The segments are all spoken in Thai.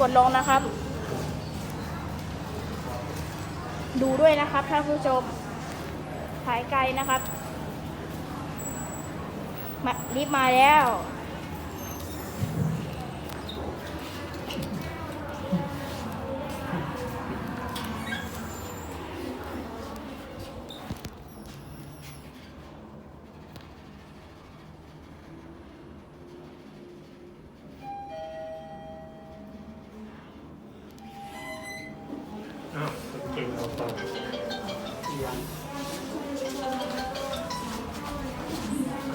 กดลงนะครับ ดูด้วยนะครับท่านผู้ชมถ่ายไกลนะครับมารีบมาแล้ว เก่งเอาต่อ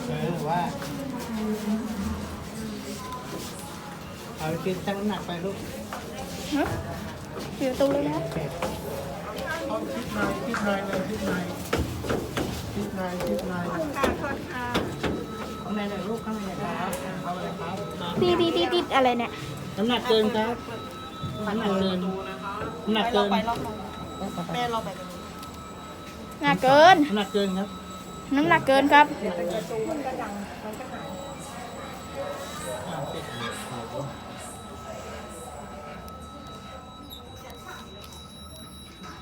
เออว่า เอากินตั้งน้ำหนักไปลูกฮะปิดประตูเลยนะเอาทิศนายทิศนายเลยทิศนายทิศนายทิศนายข้างในเลยลูกข้างในเลยครับเอาเลยครับตีตีตีติดอะไรเนี่ยน้ำหนักเกินครับน้ำหนักเกินน้ำหนักเกิน แม่เราไปหนักเกินน้ำหนักเกินครับ น้ำหนักเกินครับ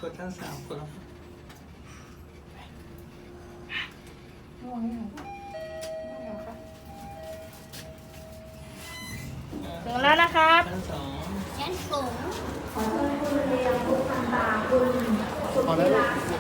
กดทั้งสามคนแล้วถึงแล้วนะครับ พอแล้ว